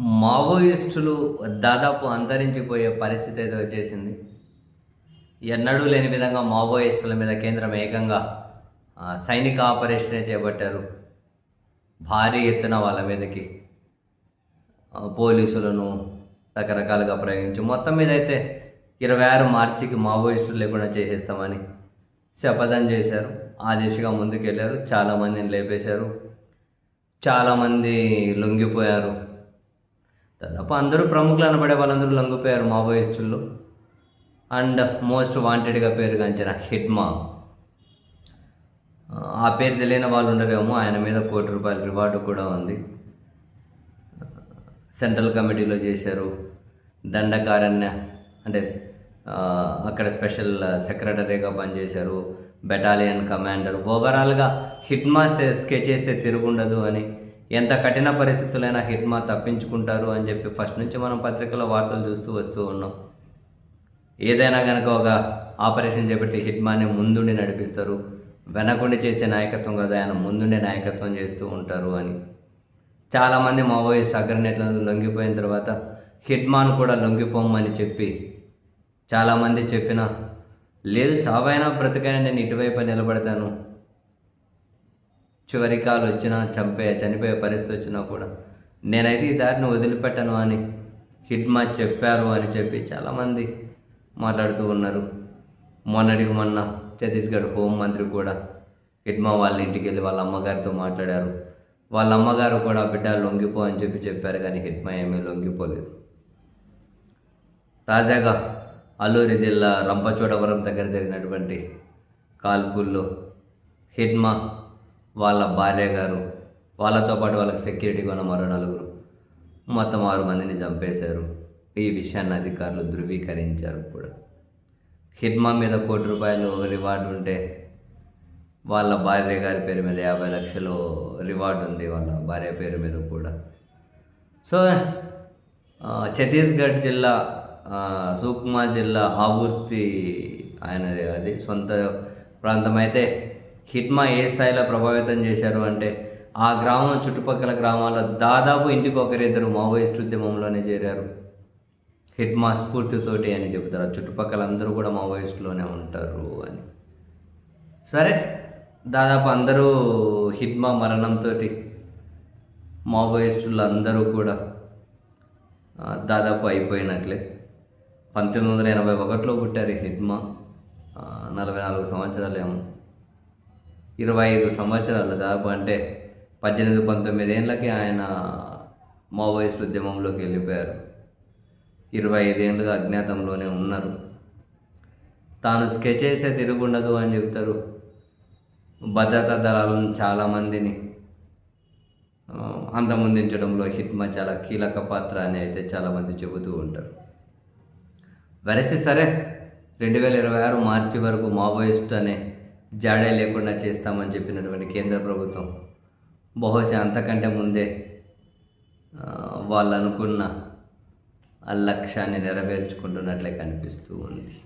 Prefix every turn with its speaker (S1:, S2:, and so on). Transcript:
S1: మావోయిస్టులు దాదాపు అంతరించిపోయే పరిస్థితి అయితే వచ్చేసింది. ఎన్నడూ లేని విధంగా మావోయిస్టుల మీద కేంద్రం ఏకంగా సైనిక ఆపరేషనే చేపట్టారు. భారీ ఎత్తున వాళ్ళ మీదకి పోలీసులను రకరకాలుగా ప్రయోగించి మొత్తం మీద అయితే ఇరవై ఆరు మార్చికి మావోయిస్టులు లేకుండా చేసేస్తామని శపథం చేశారు. ఆ దిశగా ముందుకెళ్ళారు చాలామందిని లేపేశారు. చాలామంది లొంగిపోయారు. దాదాపు అందరూ ప్రముఖులు అనబడే వాళ్ళందరూ లొంగిపోయారు మావోయిస్టుల్లో అండ్ మోస్ట్ వాంటెడ్గా పేరుగాంచిన హిట్మా. ఆ పేరు తెలియని వాళ్ళు ఉండరేమో ఆయన మీద కోటి రూపాయల రివార్డు కూడా ఉంది. సెంట్రల్ కమిటీలో చేశారు. దండకారణ్య అంటే అక్కడ స్పెషల్ సెక్రటరీగా పనిచేశారు. Battalion commander. ఓవరాల్గా హిట్మా స్కెచ్ చేస్తే తిరుగుండదు అని ఎంత కఠిన పరిస్థితులైనా హిట్మా తప్పించుకుంటారు అని చెప్పి ఫస్ట్ నుంచి మనం పత్రికలో వార్తలు చూస్తూ వస్తూ ఉన్నాం. ఏదైనా కనుక ఒక ఆపరేషన్ చేపట్టి హిట్మాని ముందుండి నడిపిస్తారు వెనకుండి చేసే నాయకత్వం కదా ఆయన ముందుండి నాయకత్వం చేస్తూ ఉంటారు అని. చాలామంది మావోయిస్ట్ అగ్రనేతలు లొంగిపోయిన తర్వాత హిట్మాన్ కూడా లొంగిపోమని చెప్పి చాలామంది చెప్పిన లేదు చావైనా బ్రతికైనా నేను ఇటువైపు నిలబడతాను. చివరి కాలు వచ్చినా చంపే చనిపోయే పరిస్థితి వచ్చినా కూడా నేనైతే ఈ దారిని వదిలిపెట్టను అని హిడ్మా చెప్పారు అని చెప్పి చాలామంది మాట్లాడుతూ ఉన్నారు. మొన్నటికి మొన్న ఛత్తీస్గఢ్ హోంమంత్రి కూడా హిడ్మా వాళ్ళ ఇంటికి వెళ్ళి వాళ్ళ అమ్మగారితో మాట్లాడారు. వాళ్ళ అమ్మగారు కూడా బిడ్డ లొంగిపో అని చెప్పి చెప్పారు కానీ హిడ్మా ఏమీ లొంగిపోలేదు. తాజాగా అల్లూరి జిల్లా రంపచోడవరం దగ్గర జరిగినటువంటి కాల్పుల్లో హిడ్మా వాళ్ళ భార్య గారు వాళ్ళతో పాటు వాళ్ళకి సెక్యూరిటీ ఉన్న మరో నలుగురు. మొత్తం ఆరు మందిని చంపేశారు. ఈ విషయాన్ని అధికారులు ధృవీకరించారు కూడా. హిడ్మా మీద కోటి రూపాయలు రివార్డు ఉంటే వాళ్ళ భార్య గారి పేరు మీద యాభై లక్షలు రివార్డు ఉంది వాళ్ళ భార్య పేరు మీద కూడా. సో ఛత్తీస్గఢ్ జిల్లా సూక్మా జిల్లా ఆవూర్తి ఆయన అది. సొంత ప్రాంతం అయితే హిట్మా ఏ స్థాయిలో ప్రభావితం చేశారు అంటే ఆ గ్రామం చుట్టుపక్కల గ్రామాల్లో దాదాపు ఇంటికి ఒకరిద్దరు మావోయిస్ట్ ఉద్యమంలోనే చేరారు. హిట్మా స్ఫూర్తితోటి అని చెబుతారు. ఆ చుట్టుపక్కల అందరూ కూడా మావోయిస్టులోనే ఉంటారు అని. సరే దాదాపు అందరూ హిట్మా మరణంతో మావోయిస్టులు అందరూ కూడా దాదాపు అయిపోయినట్లే. పంతొమ్మిది వందల ఎనభై ఒకటిలో పుట్టారు హిట్మా. నలభై నాలుగు సంవత్సరాలు ఏమో ఇరవై ఐదు సంవత్సరాలు దాదాపు అంటే పద్దెనిమిది పంతొమ్మిది ఏళ్ళకి ఆయన మావోయిస్ట్ ఉద్యమంలోకి వెళ్ళిపోయారు. ఇరవై ఐదేళ్ళుగా అజ్ఞాతంలోనే ఉన్నారు. తాను స్కెచ్ చేస్తే తిరుగుండదు అని చెప్తారు. భద్రతా దళాలను చాలామందిని అంతమొందించడంలో హిట్మా చాలా కీలక పాత్ర అని అయితే చాలామంది చెబుతూ ఉంటారు. వెరసి సరే రెండు వేల ఇరవై ఆరు మార్చి వరకు మావోయిస్ట్ అనే జాడే లేకుండా చేస్తామని చెప్పినటువంటి కేంద్ర ప్రభుత్వం బహుశా అంతకంటే ముందే వాళ్ళు అనుకున్న ఆ లక్ష్యాన్ని నెరవేర్చుకుంటున్నట్లే కనిపిస్తూ ఉంది.